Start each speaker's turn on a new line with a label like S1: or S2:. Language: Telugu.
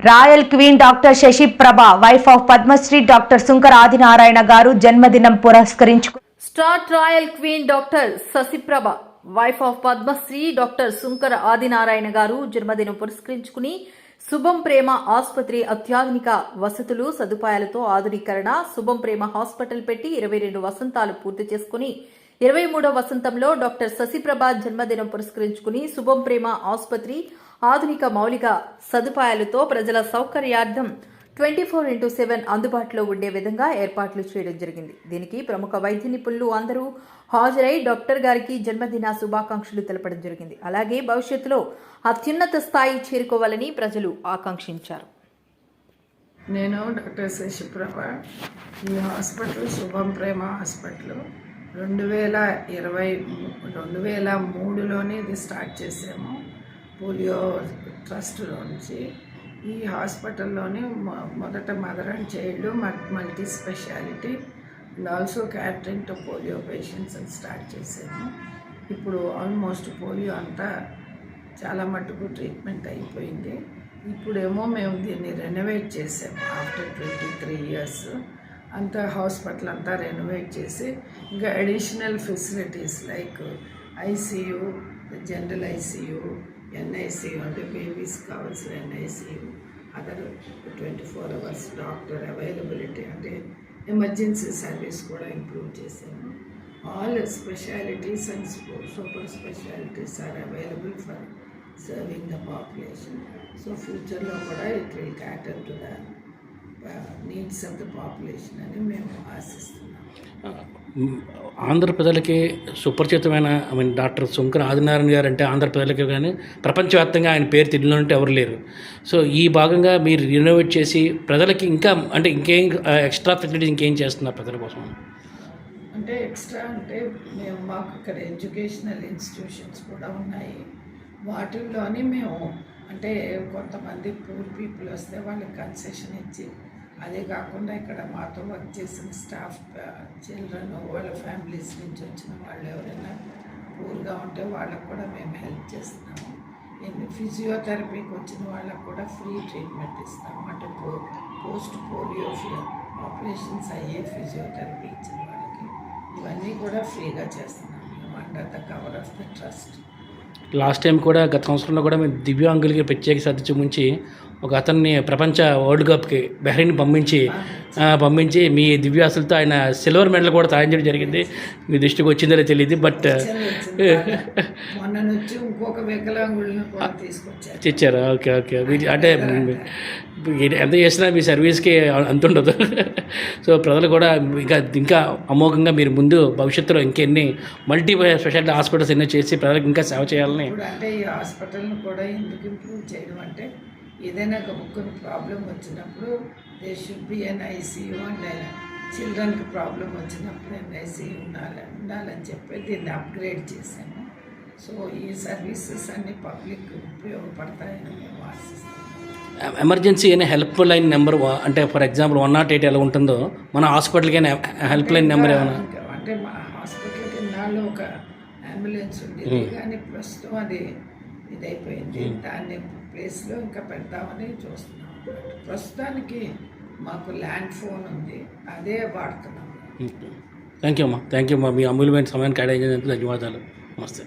S1: Royal queen doctor Sashi Prabha wife of Padmashri doctor Shunkara Adinarayana garu జన్మదినం పురస్కరించుకు
S2: star royal queen doctor Sashiprabha wife of Padmashri doctor Shunkara Adinarayana garu జన్మదినం పురస్కరించుకుని శుభం ప్రేమ ఆసుపత్రి అత్యాధునిక వసతులు సదుపాయాలతో ఆధునీకరణ శుభం ప్రేమ హాస్పిటల్ పెట్టి ఇరవై రెండు వసంతాలు పూర్తి చేసుకుని ఇరవై మూడో వసంతంలో డాక్టర్ శశిప్రభ జన్మదినం పురస్కరించుకుని శుభం ప్రేమ ఆసుపత్రి ఆధునిక మౌలిక సదుపాయాలతో ప్రజల సౌకర్యార్థం ట్వంటీ ఫోర్ ఇంటూ సెవెన్ అందుబాటులో ఉండే విధంగా ఏర్పాట్లు చేయడం జరిగింది. దీనికి ప్రముఖ వైద్య నిపుణులు అందరూ హాజరై డాక్టర్ గారికి జన్మదిన శుభాకాంక్షలు తెలపడం జరిగింది. అలాగే భవిష్యత్తులో అత్యున్నత స్థాయి చేరుకోవాలని ప్రజలు ఆకాంక్షించారు.
S3: నేను డాక్టర్ శశిప్రభ ఈ హాస్పిటల్ శుభం ప్రేమ హాస్పిటల్ రెండు వేల ఇరవై రెండు వేల మూడులోనే ఇది స్టార్ట్ చేసాము. పోలియో ట్రస్ట్ నుంచి ఈ హాస్పిటల్లోనే మొ- మొదట mother and child multi speciality and also catering to polio patients అని స్టార్ట్ చేసాము ఇప్పుడు ఆల్మోస్ట్ పోలియో అంతా చాలా మటుకు ట్రీట్మెంట్ అయిపోయింది. ఇప్పుడేమో మేము దీన్ని రెనోవేట్ చేసాము ఆఫ్టర్ ట్వంటీ త్రీ ఇయర్స్. అంతా హాస్పిటల్ అంతా రెనోవేట్ చేసి ఇంకా additional facilities like ICU general ICU NIC అంటే బేబీస్ కావాల్సిన NIC other twenty four hours doctor availability అంటే ఎమర్జెన్సీ సర్వీస్ కూడా ఇంప్రూవ్ చేశాము all specialities and super specialities are available for serving the population. So ఫ్యూచర్లో కూడా it will cater to the needs of the population అని మేము ఆశిస్తున్నాం.
S4: ఆంధ్ర ప్రజలకి సుపరిచితమైన I mean doctor Shankar Adinarayana garu అంటే ఆంధ్ర ప్రజలకి కానీ ప్రపంచవ్యాప్తంగా ఆయన పేరు తెలియనంటే ఎవరు లేరు. సో ఈ భాగంగా మీరు రినోవేట్ చేసి ప్రజలకి ఇంకా అంటే ఇంకేం ఎక్స్ట్రా ఫెసిలిటీస్ ఇంకేం చేస్తున్నారు ప్రజల కోసం?
S3: అంటే ఎక్స్ట్రా అంటే మేము మాకు ఇక్కడ ఎడ్యుకేషనల్ ఇన్స్టిట్యూషన్స్ కూడా ఉన్నాయి. వాటిల్లోని మేము అంటే కొంతమంది పూర్ పీపుల్ వస్తే వాళ్ళకి కన్సెషన్ ఇచ్చి అదే కాకుండా ఇక్కడ మాతో వర్క్ చేసిన స్టాఫ్ చిల్డ్రన్ వాళ్ళ ఫ్యామిలీస్ నుంచి వచ్చిన వాళ్ళు ఎవరైనా పూర్గా ఉంటే వాళ్ళకు కూడా మేము హెల్ప్ చేస్తున్నాము. ఫిజియోథెరపీకి వచ్చిన వాళ్ళకు కూడా ఫ్రీ ట్రీట్మెంట్ ఇస్తాము. అంటే పో పోస్ట్ పోలియో ఆపరేషన్స్ అయ్యే ఫిజియోథెరపీ ఇచ్చిన వాళ్ళకి ఇవన్నీ కూడా ఫ్రీగా చేస్తున్నాము. మేము under the cover of the trust
S4: last time కూడా గత సంవత్సరంలో కూడా మేము దివ్యాంగులకి ప్రత్యేక శ్రద్ధ చూపించి ఒక అతన్ని ప్రపంచ వరల్డ్ కప్కి బెహ్రీన్ పంపించి పంపించి మీ దివ్యాసులతో ఆయన సిల్వర్ మెడల్ కూడా సాధించడం జరిగింది. మీ దృష్టికి వచ్చిందో తెలియదు బట్ తెచ్చారా. Okay okay. అంటే ఎంత చేసినా మీ సర్వీస్కి అంత ఉండదు సో ప్రజలు కూడా ఇంకా ఇంకా అమోఘంగా మీరు ముందు భవిష్యత్తులో ఇంకెన్ని మల్టీ స్పెషాలిటీ హాస్పిటల్స్ ఎన్నో చేసి ప్రజలకు ఇంకా సేవ చేయాలని
S3: అంటే ఈ హాస్పిటల్ని కూడా ఎందుకు ఇంప్రూవ్ చేయడం అంటే ఏదైనా ఒక ముఖ్య ప్రాబ్లం వచ్చినప్పుడు they should be N ICU and చిల్డ్రన్కి problem వచ్చినప్పుడు ఎన్ఐసీయూ ఉండాలి ఉండాలని చెప్పి దీన్ని అప్గ్రేడ్ చేశాము సో ఈ సర్వీసెస్ అన్ని పబ్లిక్ ఉపయోగపడతాయని మేము ఆశిస్తున్నాం.
S4: ఎమర్జెన్సీ అయిన హెల్ప్ లైన్ నెంబర్ అంటే for example one not eight ఎలా ఉంటుందో మన హాస్పిటల్కి అయినా హెల్ప్ లైన్ నెంబర్ ఏమైనా
S3: అంటే మా హాస్పిటల్కి నాలో ఒక అంబులెన్స్ ఉండేది కానీ ప్రస్తుతం అది ఇదైపోయింది. దాన్ని ప్లేస్లో ఇంకా పెడదామని చూస్తున్నాం. ప్రస్తుతానికి మాకు ల్యాండ్ ఫోన్ ఉంది. అదే వాడుతున్నాం.
S4: థ్యాంక్ యూ అమ్మా. థ్యాంక్ యూ అమ్మా. మీ అమూల్యమైన సమయాన్ని కేటాయించినందుకు ధన్యవాదాలు. నమస్తే.